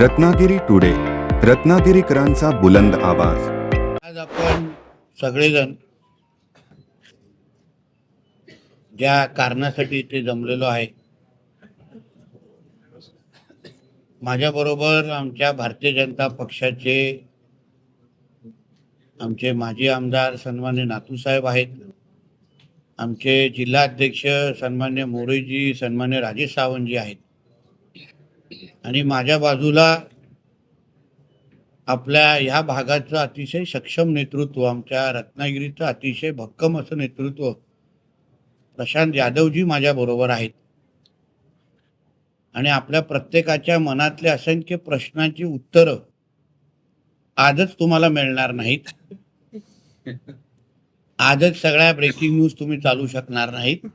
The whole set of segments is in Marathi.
रत्नागिरी टुडे रत्नागिरीकरांचा बुलंद आवाज. आज आपण सगळेजण ज्या कारणासाठी इथे जमलेलो आहे माझ्याबरोबर आमच्या भारतीय जनता पक्षाचे आमचे माजी आमदार सन्मान्य नातूसाहेब आहेत आमचे जिल्हाध्यक्ष सन्मान्य मोरेजी सन्मान्य राजेश सावंतजी आहेत. आणि माझ्या बाजूला आपल्या ह्या भागाचं अतिशय सक्षम नेतृत्व आमच्या रत्नागिरीचं अतिशय भक्कम असं नेतृत्व प्रशांत यादवजी माझ्या बरोबर आहेत. आणि आपल्या प्रत्येकाच्या मनातले असंख्य प्रश्नांची उत्तरं आजच तुम्हाला मिळणार नाहीत. आजच सगळ्या ब्रेकिंग न्यूज तुम्ही चालू शकणार नाहीत.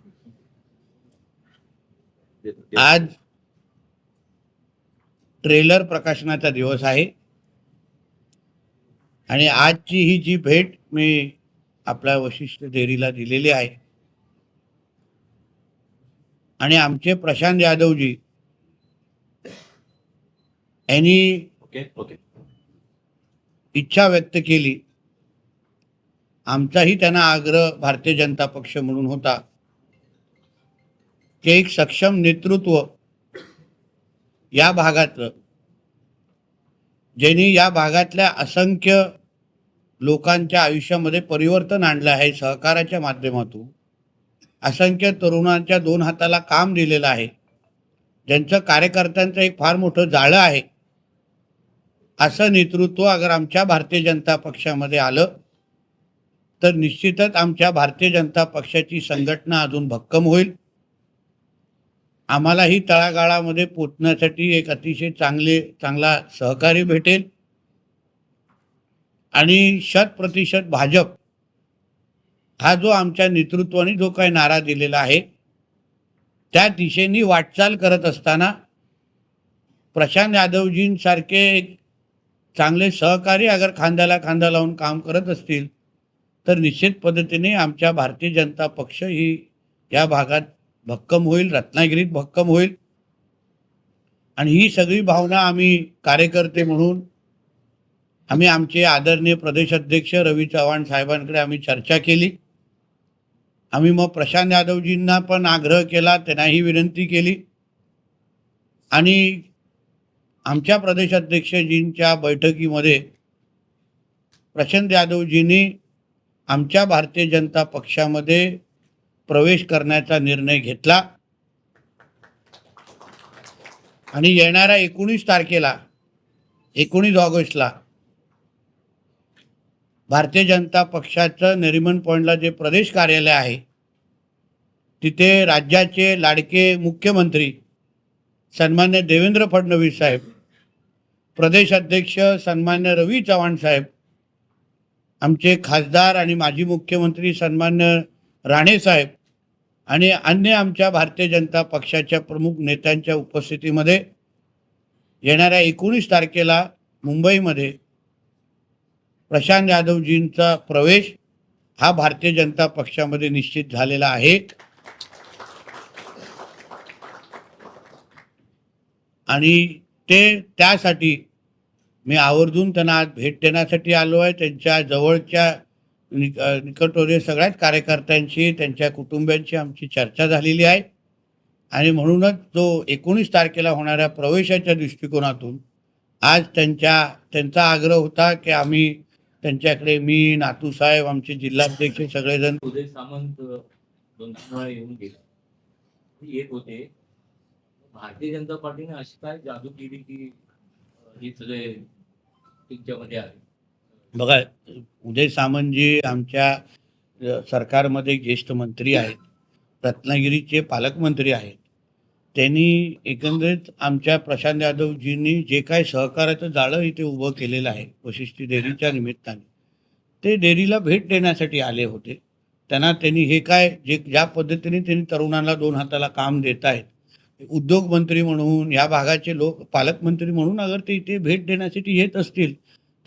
आज ट्रेलर प्रकाशनाचा दिवस आहे. आणि आजची ही जी भेट मी आपल्या वशिष्ठ डेअरीला दिलेली आहे. आणि आमचे प्रशांत यादवजी यांनी ओके ओके. इच्छा व्यक्त केली. आमचाही त्यांना आग्रह भारतीय जनता पक्ष म्हणून होता. की एक सक्षम नेतृत्व या भागातलं ज्यांनी या भागातल्या असंख्य लोकांच्या आयुष्यामध्ये परिवर्तन आणलं आहे सहकाराच्या माध्यमातून असंख्य तरुणांच्या दोन हाताला काम दिलेलं आहे ज्यांचं कार्यकर्त्यांचं एक फार मोठं जाळं आहे असं नेतृत्व अगर आमच्या भारतीय जनता पक्षामध्ये आलं तर निश्चितच आमच्या भारतीय जनता पक्षाची संघटना अजून भक्कम होईल. आम्हालाही तळागाळामध्ये पोचण्यासाठी एक अतिशय चांगले चांगला सहकारी भेटेल. आणि शत प्रतिशत भाजप हा जो आमच्या नेतृत्वाने जो काही नारा दिलेला आहे त्या दिशेने वाटचाल करत असताना प्रशांत यादवजींसारखे एक चांगले सहकारी अगर खांद्याला खांदा लावून काम करत असतील तर निश्चित पद्धतीने आमच्या भारतीय जनता पक्ष ही या भागात भक्कम होईल रत्नागिरीत भक्कम होईल. आणि ही सगळी भावना आम्ही कार्यकर्ते म्हणून आम्ही आमचे आदरणीय प्रदेश अध्यक्ष रवी चव्हाण साहेबांकडे आम्ही चर्चा केली. आम्ही मग प्रशांत यादवजींना पण आग्रह केला त्यांनाही विनंती केली. आणि आमच्या प्रदेश अध्यक्षजींच्या बैठकीमध्ये प्रशांत यादवजींनी आमच्या भारतीय जनता पक्षामध्ये प्रवेश करण्याचा निर्णय घेतला. आणि येणाऱ्या एकोणीस तारखेला एकोणीस ऑगस्टला भारतीय जनता पक्षाचं नरिमन पॉईंटला जे प्रदेश कार्यालय आहे तिथे राज्याचे लाडके मुख्यमंत्री सन्मान्य देवेंद्र फडणवीस साहेब प्रदेश अध्यक्ष सन्मान्य रवी चव्हाण साहेब आमचे खासदार आणि माजी मुख्यमंत्री सन्मान्य राणेसाहेब आणि अन्य आमच्या भारतीय जनता पक्षाच्या प्रमुख नेत्यांच्या उपस्थितीमध्ये येणाऱ्या एकोणीस तारखेला मुंबईमध्ये प्रशांत यादवजींचा प्रवेश हा भारतीय जनता पक्षामध्ये निश्चित झालेला आहे. आणि ते त्यासाठी मी आवर्जून त्यांना आज भेट देण्यासाठी आलो आहे. त्यांच्या जवळच्या निक सगळ्याच कार्यकर्त्यांशी त्यांच्या कुटुंबियांशी आमची चर्चा झालेली आहे. आणि म्हणूनच जो एकोणीस तारखेला होणाऱ्या प्रवेशाच्या दृष्टिकोनातून आज त्यांच्या त्यांचा आग्रह होता की आम्ही त्यांच्याकडे मी नातूसाहेब आमचे जिल्हाध्यक्ष सगळेजण उदय सामंत दोन येऊन गेले. येत होते. भारतीय जनता पार्टीने अशी काय जादू केली की हे सगळे तुमच्यामध्ये आले? बघा उदय सामंतजी आमच्या सरकारमध्ये ज्येष्ठ मंत्री आहेत. रत्नागिरीचे पालकमंत्री आहेत. त्यांनी एकंदरीत आमच्या प्रशांत यादवजींनी जे काय सहकार्याचं जाळं इथे उभं केलेलं आहे वशिष्ठी डेअरीच्या निमित्ताने ते डेअरीला भेट देण्यासाठी आले होते. त्यांना त्यांनी हे काय जे ज्या पद्धतीने त्यांनी तरुणांना दोन हाताला काम देत आहेत उद्योगमंत्री म्हणून या भागाचे लोक पालकमंत्री म्हणून अगर ते इथे भेट देण्यासाठी येत असतील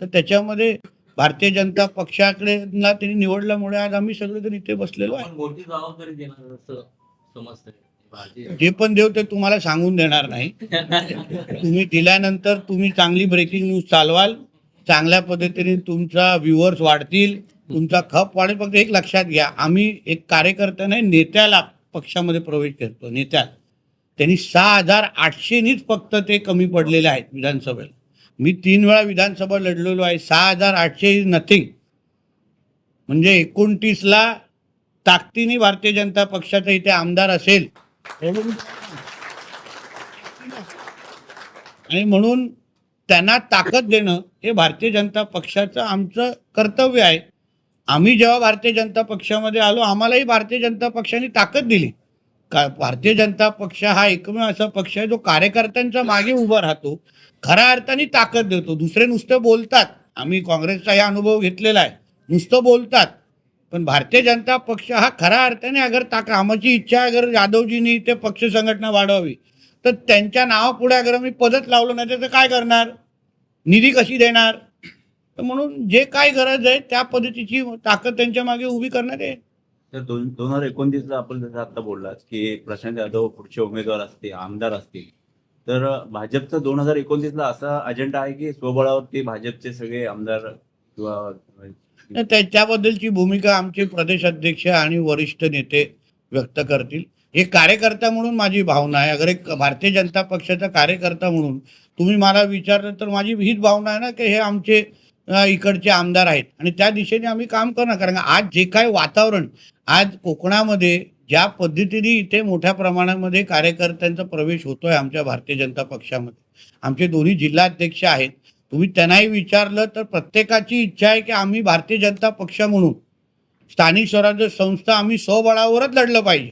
तर त्याच्यामध्ये भारतीय जनता पक्षाकडे ना त्यांनी निवडल्यामुळे आज आम्ही सगळेजण इथे बसलेलो आहे. जे पण देव ते तुम्हाला सांगून देणार नाही. तुम्ही दिल्यानंतर तुम्ही चांगली ब्रेकिंग न्यूज चालवाल. चांगल्या पद्धतीने तुमचा व्ह्युअर्स वाढतील. तुमचा खप वाढेल. फक्त एक लक्षात घ्या. आम्ही एक कार्यकर्ता नाही नेत्याला पक्षामध्ये प्रवेश करतो. नेत्याला. त्यांनी सहा हजार आठशेनीच फक्त ते कमी पडलेले आहेत विधानसभेला. मी तीन वेळा विधानसभा लढलेलो आहे. सहा हजार आठशे इज नथिंग म्हणजे एकोणतीसला ताकदीने भारतीय जनता पक्षाचा इथे आमदार असेल. आणि म्हणून त्यांना ताकद देणं हे भारतीय जनता पक्षाचं आमचं कर्तव्य आहे. आम्ही जेव्हा भारतीय जनता पक्षामध्ये आलो आम्हालाही भारतीय जनता पक्षाने ताकद दिली. का भारतीय जनता पक्ष हा एकमेव असा पक्ष आहे जो कार्यकर्त्यांच्या मागे उभा राहतो खऱ्या अर्थाने ताकद देतो. दुसरे नुसतं बोलतात. आम्ही काँग्रेसचा हा अनुभव घेतलेला आहे. नुसतं बोलतात. पण भारतीय जनता पक्ष हा खऱ्या अर्थाने अगर ताक आमची इच्छा आहे अगर यादवजींनी ते पक्ष संघटना वाढवावी तर त्यांच्या नावापुढे अगर आम्ही पदच लावलं नाही तर काय करणार? निधी कशी देणार? तर म्हणून जे काय गरज आहे त्या पद्धतीची ताकद त्यांच्या मागे उभी करण्यात येईल तर दोन दोन हजार एकोणतीसला आपण जसं आता बोललात की प्रशांत यादव पुढचे उमेदवार असतील आमदार असतील तर भाजपचा दोन हजार एकोणतीसला असा अजेंडा आहे की स्वबळावरती भाजपचे सगळे आमदार किंवा त्याबद्दलची भूमिका आमचे प्रदेश अध्यक्ष आणि वरिष्ठ नेते व्यक्त करतील. हे कार्यकर्ता म्हणून माझी भावना आहे. अगर एक भारतीय जनता पक्षाचा कार्यकर्ता म्हणून तुम्ही मला विचारलं तर माझी हीच भावना आहे ना की हे आमचे इकडचे आमदार आहेत. आणि त्या दिशेने आम्ही काम करणार. कारण आज जे काय वातावरण आज कोकणामध्ये ज्या पद्धतीने इथे मोठ्या प्रमाणामध्ये कार्यकर्त्यांचा प्रवेश होतोय आमच्या भारतीय जनता पक्षामध्ये. आमचे दोन्ही जिल्हाध्यक्ष आहेत. तुम्ही त्यांनाही विचारलं तर प्रत्येकाची इच्छा आहे की आम्ही भारतीय जनता पक्ष म्हणून स्थानिक स्वराज्य संस्था आम्ही स्वबळावरच लढलं पाहिजे.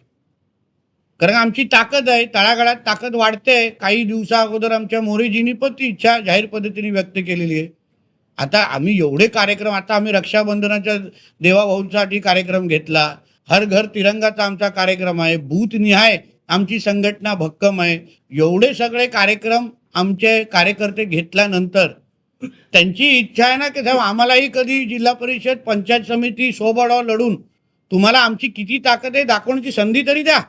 कारण आमची ताकद आहे. तळागाळात ताकद वाढते काही दिवसा अगोदर आमच्या मोरेजींनी पण ती इच्छा जाहीर पद्धतीने व्यक्त केलेली आहे. आता आम्ही एवढे कार्यक्रम आता आम्ही रक्षाबंधनाच्या देवाभाऊंसाठी कार्यक्रम घेतला. हर घर तिरंगाचा आमचा कार्यक्रम आहे बूथनिहाय आमची संघटना भक्कम आहे. एवढे सगळे कार्यक्रम आमचे कार्यकर्ते घेतल्यानंतर त्यांची इच्छा आहे ना की साहेब आम्हालाही कधी जिल्हा परिषद पंचायत समिती सोबळावर लढून तुम्हाला आमची किती ताकद आहे दाखवण्याची संधी तरी द्या.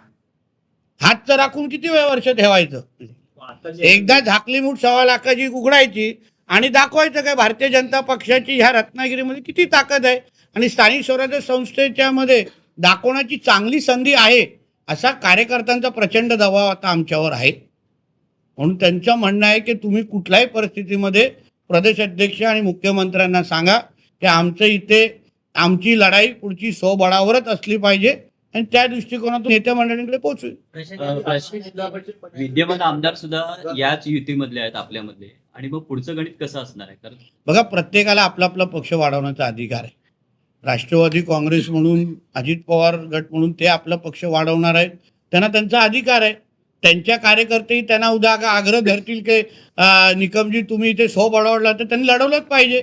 हात तर राखून किती वेळ वर्ष ठेवायचं? एकदा झाकली मूठ सव्वा लाखाची उघडायची आणि दाखवायचं काय भारतीय जनता पक्षाची ह्या रत्नागिरीमध्ये किती ताकद आहे? आणि स्थानिक स्वराज्य संस्थेच्या मध्ये दाखवण्याची चांगली संधी आहे असा कार्यकर्त्यांचा प्रचंड दबाव आता आमच्यावर आहे. म्हणून त्यांचं म्हणणं आहे की तुम्ही कुठल्याही परिस्थितीमध्ये प्रदेश अध्यक्ष आणि मुख्यमंत्र्यांना सांगा की आमचं इथे आमची लढाई पुढची स्वबळावरच असली पाहिजे. आणि त्या दृष्टिकोनातून नेत्या मंडळींकडे पोहोचू. विद्यमान आमदार सुद्धा याच युतीमधले आहेत आपल्यामधले. आणि मग पुढचं गणित कसं असणार आहे? कारण बघा प्रत्येकाला आपला आपला पक्ष वाढवण्याचा अधिकार आहे. राष्ट्रवादी काँग्रेस म्हणून अजित पवार गट म्हणून ते आपला पक्ष वाढवणार आहेत. त्यांना त्यांचा अधिकार आहे. त्यांच्या कार्यकर्तेही त्यांना उद्या आग- आग्रह धरतील की निकमजी तुम्ही इथे सो बळवला तर त्यांनी लढवलंच पाहिजे.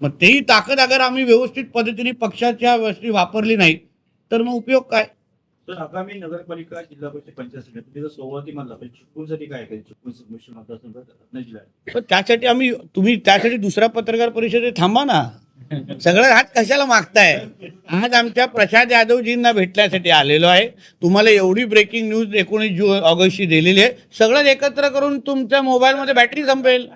मग तेही ताकद अगर आम्ही व्यवस्थित पद्धतीने पक्षाच्या गोष्टी वापरली नाही तर मग उपयोग काय? तर आगामी नगरपालिका जिल्हा परिषद पंचायत समिती सोमवारी म्हणला पाहिजे. चिपळूणसाठी काय करायचं चिपळूण रत्नागिरी जिल्हा पण त्यासाठी आम्ही तुम्ही त्यासाठी दुसऱ्या पत्रकार परिषदेत थांबा ना. सगळं हात कशाला मागताय? आज आमच्या प्रसाद यादवजींना भेटण्यासाठी आलेलो आहे. तुम्हाला एवढी ब्रेकिंग न्यूज एकोणीस जू ऑगस्टची दिलेली आहे. सगळं एकत्र करून तुमच्या मोबाईलमध्ये बॅटरी संपेल.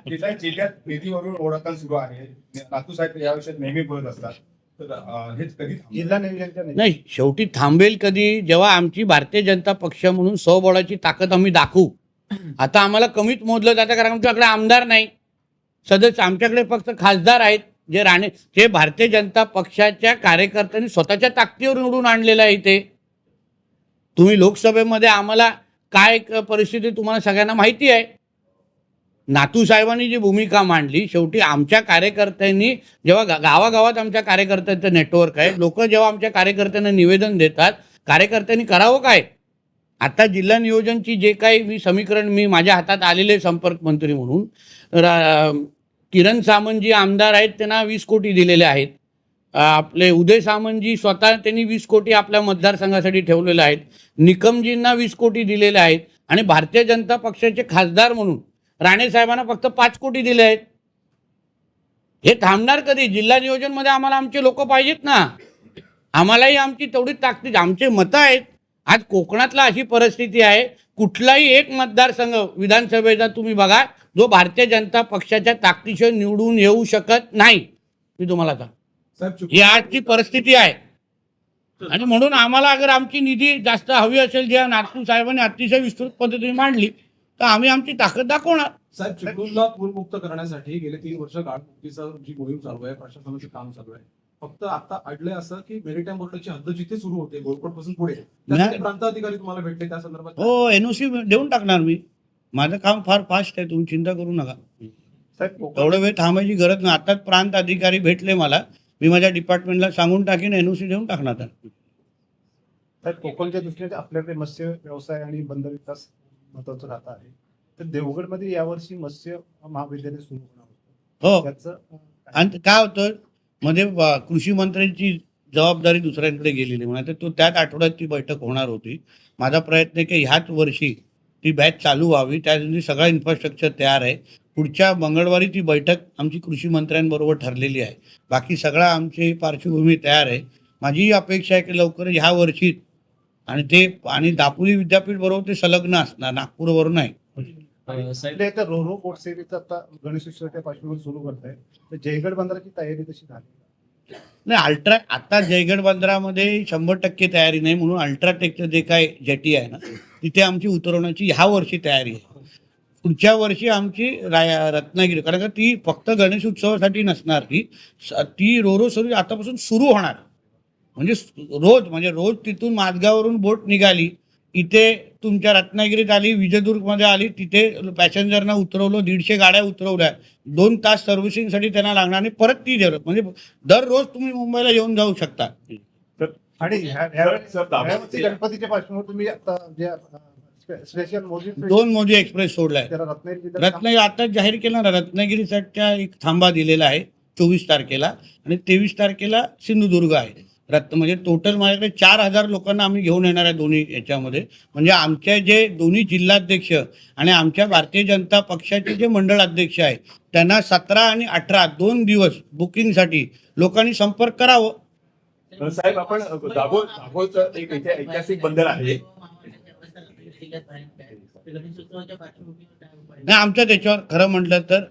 जिल्ह्यात निधीवरून सुरू आहे. नातू साहेब या विषयात नेहमी बोलत असतात. नाही. शेवटी थांबेल कधी? जेव्हा आमची भारतीय जनता पक्ष म्हणून स्वबळाची ताकद आम्ही दाखवू. आता आम्हाला कमीच मोजलं जातं कारण आमच्याकडे आमदार नाही. सदस्य आमच्याकडे फक्त खासदार आहेत. जे राणे हे भारतीय जनता पक्षाच्या कार्यकर्त्यांनी स्वतःच्या ताकदीवर निवडून आणलेलं आहे इथे. तुम्ही लोकसभेमध्ये आम्हाला काय परिस्थिती तुम्हाला सगळ्यांना माहिती आहे? नातू साहेबांनी जी भूमिका मांडली शेवटी आमच्या कार्यकर्त्यांनी जेव्हा गावागावात आमच्या कार्यकर्त्यांचं नेटवर्क आहे लोक जेव्हा आमच्या कार्यकर्त्यांना निवेदन देतात कार्यकर्त्यांनी करावं काय? आता जिल्हा नियोजनची जे काही मी समीकरण मी माझ्या हातात आलेले संपर्क मंत्री म्हणून किरण सामंतजी आमदार आहेत त्यांना वीस कोटी दिलेले आहेत. आपले उदय सामंतजी स्वतः त्यांनी वीस कोटी आपल्या मतदारसंघासाठी ठेवलेले आहेत. निकमजींना वीस कोटी दिलेले आहेत. आणि भारतीय जनता पक्षाचे खासदार म्हणून राणे साहेबांना फक्त पाच कोटी दिले आहेत. हे थांबणार कधी? जिल्हा नियोजनमध्ये आम्हाला आमचे लोक पाहिजेत ना. आम्हालाही आमची तेवढीच ताकद आमचे मतं आहेत. आज कोकणातला अशी परिस्थिती आहे कुठलाही एक मतदारसंघ विधानसभेचा तुम्ही बघा जो भारतीय जनता पक्षाच्या ताकदीशिवाय निवडून येऊ शकत नाही. मी तुम्हाला सांग ही आजची परिस्थिती आहे. आणि म्हणून आम्हाला अगर आमची निधी जास्त हवी असेल ज्या नागपूर साहेबांनी अतिशय विस्तृत पद्धतीने मांडली तर आम्ही आमची ताकद दाखवणार. साहेब चिपळूणला पूरमुक्त करण्यासाठी गेले तीन वर्ष गाळमुक्तीचा जी मोहीम चालू आहे प्रशासनाचं काम चालू आहे. फक्त आता अडलंय असं की मेरिटाईम बोर्डाची हद्द जिथे सुरू होते गोलकोटपासून पुढे. त्यासाठी प्रांत अधिकारी तुम्हाला भेटले त्या संदर्भात? हो एनओसी देऊन टाकणार मी. माझं काम फार फास्ट आहे तुम्ही चिंता करू नका. एवढं वेळ थांबायची गरज नाही. आताच प्रांत अधिकारी भेटले मला. मी माझ्या डिपार्टमेंटला सांगून टाकीन एनओसी देऊन टाकणार. साहेब कोकणच्या दृष्टीने आपल्याकडे मत्स्य व्यवसाय आणि बंदर विकास महत्वाचं राहत आहे. तर देवगडमध्ये यावर्षी मत्स्य महाविद्यालय सुरू होणार होतं. हो. त्याचं आणि काय होतं? म्हणजे, मध्ये कृषी मंत्र्यांची जबाबदारी दुसऱ्यांकडे गेलेली. म्हणजे तो त्याच आठवड्यात ती बैठक होणार होती. माझा प्रयत्न आहे की ह्याच वर्षी ती बॅच चालू व्हावी. त्यासाठी सगळा इन्फ्रास्ट्रक्चर तयार आहे. पुढच्या मंगळवारी ती बैठक आमची कृषी मंत्र्यांबरोबर ठरलेली आहे. बाकी सगळा आमची पार्श्वभूमी तयार आहे. माझी अपेक्षा आहे की लवकर ह्या वर्षी आणि ते आणि दापोली विद्यापीठ बरोबर ते संलग्न असणार. नागपूरवरून आहे. आपल्या इथं रोरो बोट सेवेचं आता गणेशोत्सवाच्या पार्श्वभूमीवर सुरू करत आहे तर जयगड बंदराची तयारी कशी झाली. नाही अल्ट्रा आता जयगड बंदरामध्ये शंभर टक्के तयारी नाही म्हणून अल्ट्राटेकचं जे काय जेटी आहे ना तिथे आमची उतरवण्याची ह्या वर्षी तयारी आहे. पुढच्या वर्षी आमची राय रत्नागिरी कारण का ती फक्त गणेश उत्सवासाठी नसणार ती. ती रोरो सर्विस आतापासून सुरू होणार. म्हणजे रोज म्हणजे रोज तिथून माझगाववरून बोट निघाली. इथे तुमच्या रत्नागिरीत आली विजयदुर्गमध्ये आली तिथे पॅसेंजरना उतरवलं दीडशे गाड्या उतरवल्या. दोन तास सर्व्हिसिंगसाठी त्यांना लागणार आणि परत ती देणार म्हणजे दररोज तुम्ही मुंबईला येऊन जाऊ शकता. आणि गणपतीच्या पार्श्वभूमीवर तुम्ही आता जे स्पेशल मोदी दोन मोदी एक्सप्रेस सोडलाय. रत्नागिरी आताच जाहीर केला ना रत्नागिरीसाठीच्या एक थांबा दिलेला आहे चोवीस तारखेला. आणि तेवीस तारखेला सिंधुदुर्ग आहे. रत्न म्हणजे टोटल माझ्याकडे चार हजार लोकांना आम्ही घेऊन येणार आहे दोन्ही याच्यामध्ये. म्हणजे आमचे जे दोन्ही जिल्हाध्यक्ष आणि आमच्या भारतीय जनता पक्षाचे जे मंडळ अध्यक्ष आहे त्यांना सतरा आणि अठरा दोन दिवस बुकिंगसाठी लोकांनी संपर्क करावं. साहेब आपण दाभोळ दाभोळचं एक ऐतिहासिक बंदर आहे. नाही आमच्या त्याच्यावर खरं म्हटलं तर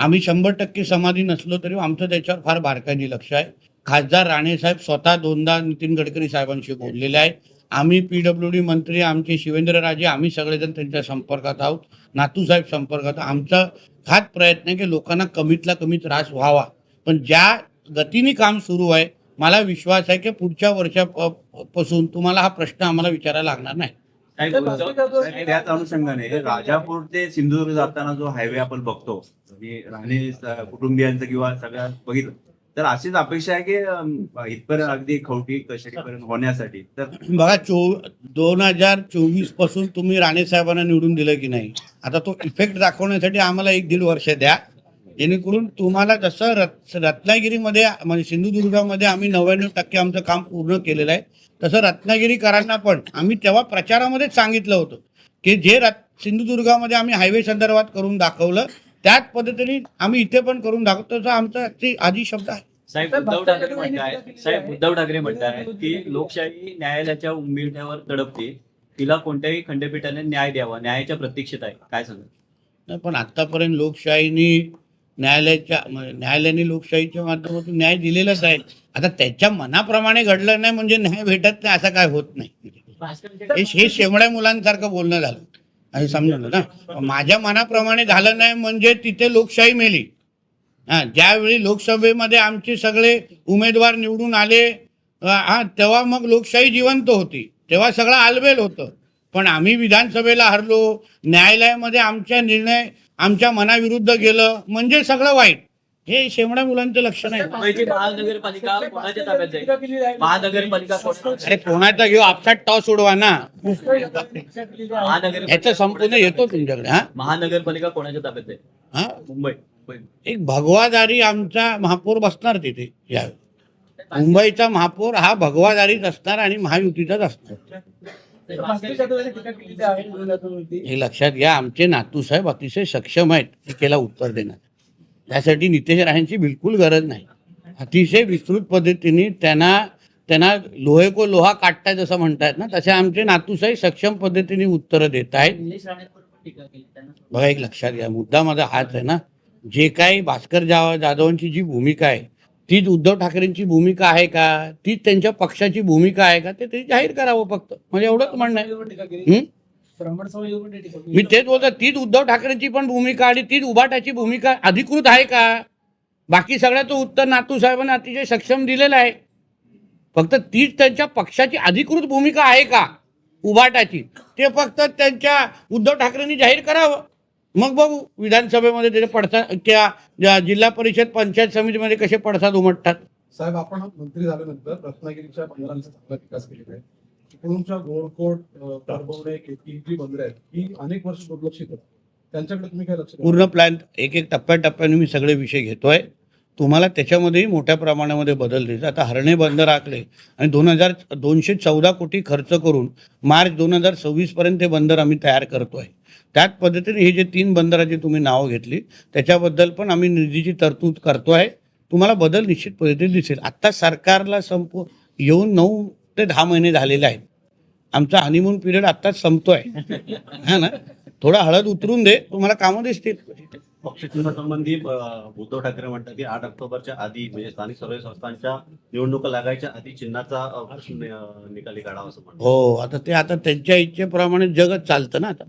आम्ही शंभर टक्के समाधी नसलो तरी आमचं त्याच्यावर फार बारकाईने लक्ष आहे. खासदार राणेसाहेब स्वतः दोनदा नितीन गडकरी साहेबांशी बोललेले आहेत. आम्ही पी डब्ल्यू डी मंत्री आमचे शिवेंद्रराजे आम्ही सगळेजण त्यांच्या संपर्कात आहोत. नातूसाहेब संपर्कात. आहोत. आमचा हाच प्रयत्न आहे की लोकांना कमीतला कमी त्रास व्हावा. पण ज्या गतीने काम सुरू आहे मला विश्वास आहे की पुढच्या वर्षापासून तुम्हाला हा प्रश्न आम्हाला विचारायला लागणार नाही. साहेब साहेब, त्याच अनुषंगाने राजापूर ते सिंधुदुर्ग जाताना जो हायवे आपण बघतो राणे कुटुंबियांचं किंवा सगळ्या बघितलं तर अशीच अपेक्षा आहे की इथपर्यंत अगदी खवटी कशेरीपर्यंत होण्यासाठी. तर बघा चो दोन हजार चोवीसपासून तुम्ही राणे साहेबांना निवडून दिलं की नाही आता तो इफेक्ट दाखवण्यासाठी आम्हाला एक दीड वर्ष द्या. जेणेकरून तुम्हाला जसं रत् रत्नागिरीमध्ये म्हणजे सिंधुदुर्गामध्ये आम्ही नव्याण्णव टक्के आमचं काम पूर्ण केलेलं आहे तसं रत्नागिरीकरांना पण आम्ही तेव्हा प्रचारामध्येच सांगितलं होतं की जे रत् सिंधुदुर्गामध्ये आम्ही हायवे संदर्भात करून दाखवलं त्याच पद्धतीने आम्ही इथे पण करून दाखवतो. आमचा ती आधी शब्द आहे. साहेब उद्धव ठाकरे म्हणताय साहेब उद्धव ठाकरे म्हणताय की लोकशाही न्यायालयाच्या उंबीठ्यावर तडपते. तिला कोणत्याही खंडपीठाने न्याय द्यावा न्यायाच्या प्रतीक्षेत आहे. काय सांगा नाही पण आतापर्यंत लोकशाहीने न्यायालयाच्या म- न्यायालयाने लोकशाहीच्या माध्यमातून न्याय दिलेलाच आहे. आता त्याच्या मनाप्रमाणे घडलं नाही म्हणजे न्याय भेटत नाही असं काय होत नाही. हे हे शेमड्या मुलांसारखं बोलणं झालं. हे समजलं ना? माझ्या मनाप्रमाणे झालं नाही म्हणजे तिथे लोकशाही मेली. हा ज्यावेळी लोकसभेमध्ये आमचे सगळे उमेदवार निवडून आले हा तेव्हा मग लोकशाही जिवंत होती. तेव्हा सगळं आलबेल होतं. पण आम्ही विधानसभेला हरलो न्यायालयामध्ये आमचा निर्णय आमच्या मनाविरुद्ध गेलं म्हणजे सगळं वाईट. हे शेमडा मुलांचं लक्षण आहे. मुंबईची महानगरपालिका कोणाच्या ताब्यात जाईल? महानगरपालिका कोणाच्या- अरे कोणाचा घेऊ आपसात टॉस उडवा ना. महानगर याचं संपूर्ण येतो तुमच्याकडे हा? महानगरपालिका कोणाच्या ताब्यात जाईल? हा? मुंबई. एक भगवादारी आमचा महापौर बसणार तिथे यावेळी. मुंबईचा महापौर हा भगवादारीच असणार आणि महायुतीचाच असणार. हे लक्षात घ्या आमचे नातूसाहेब अतिशय सक्षम आहेत. टीकेला उत्तर देण्यात त्यासाठी नितेश राणेंची बिलकुल गरज नाही. अतिशय विस्तृत पद्धतीने त्यांना त्यांना लोहे को लोहा काटतायत असं म्हणतायत ना तसे आमचे नातूसाहेब सक्षम पद्धतीने उत्तरं देत आहेत बघा एक लक्षात घ्या मुद्दा माझा हाच आहे ना जे काही भास्कर जाव जाधवांची जी भूमिका आहे तीच उद्धव ठाकरेंची भूमिका आहे का तीच त्यांच्या पक्षाची भूमिका आहे का ते जाहीर करावं फक्त. म्हणजे एवढंच म्हणणं आहे? मी तेच बोलतो तीच उद्धव ठाकरेंची पण भूमिका आणि तीच उभाटाची भूमिका अधिकृत आहे का? बाकी सगळ्याचं उत्तर नातू साहेबांनी अतिशय सक्षम दिलेलं आहे. फक्त तीच त्यांच्या पक्षाची अधिकृत भूमिका आहे का? उभाटाची ते फक्त त्यांच्या उद्धव ठाकरेंनी जाहीर करावं. मग बघू विधानसभेमध्ये त्याचे पडसाद त्या जिल्हा परिषद पंचायत समितीमध्ये कसे पडसाद उमटतात. साहेब आपण मंत्री झाल्यानंतर रत्नागिरीच्या बंदरांचा चांगला विकास केलेला आहे. चिपळूणच्या गोळकोट अं, करबवणे केतकी ही जी बंदरं आहेत ही अनेक वर्ष दुर्लक्षित आहेत. त्यांच्याकडे तुम्ही काय लक्ष? पूर्ण प्लॅन एक एक टप्प्याटप्प्याने मी सगळे विषय घेतोय. तुम्हाला त्याच्यामध्येही मोठ्या प्रमाणामध्ये बदल दिसतो आता हरणे बंदर आखले आणि दोन हजार दोनशे चौदा कोटी खर्च करून मार्च दोन हजार सव्वीसपर्यंत ते बंदर आम्ही तयार करतोय. त्याच पद्धतीने हे जे तीन बंदराची तुम्ही नावं घेतली त्याच्याबद्दल पण आम्ही निधीची तरतूद करतोय. तुम्हाला बदल निश्चित पद्धतीने दिसेल. आत्ता सरकारला संप येऊन नऊ ते दहा महिने झालेले आहेत. आमचा हनीमून पिरियड आत्ताच संपतोय. हा ना? थोडा हळद उतरून दे तुम्हाला कामं दिसतील. पक्षचिन्हासंबंधी अं, उद्धव ठाकरे म्हणतात की आठ ऑक्टोबरच्या आधी म्हणजे स्थानिक स्वराज्य संस्थांच्या निवडणुका लागायच्या आधी चिन्हाचा निकाली काढावा असं हो आता ते आता त्यांच्या इच्छेप्रमाणे जगच चालतं ना आता.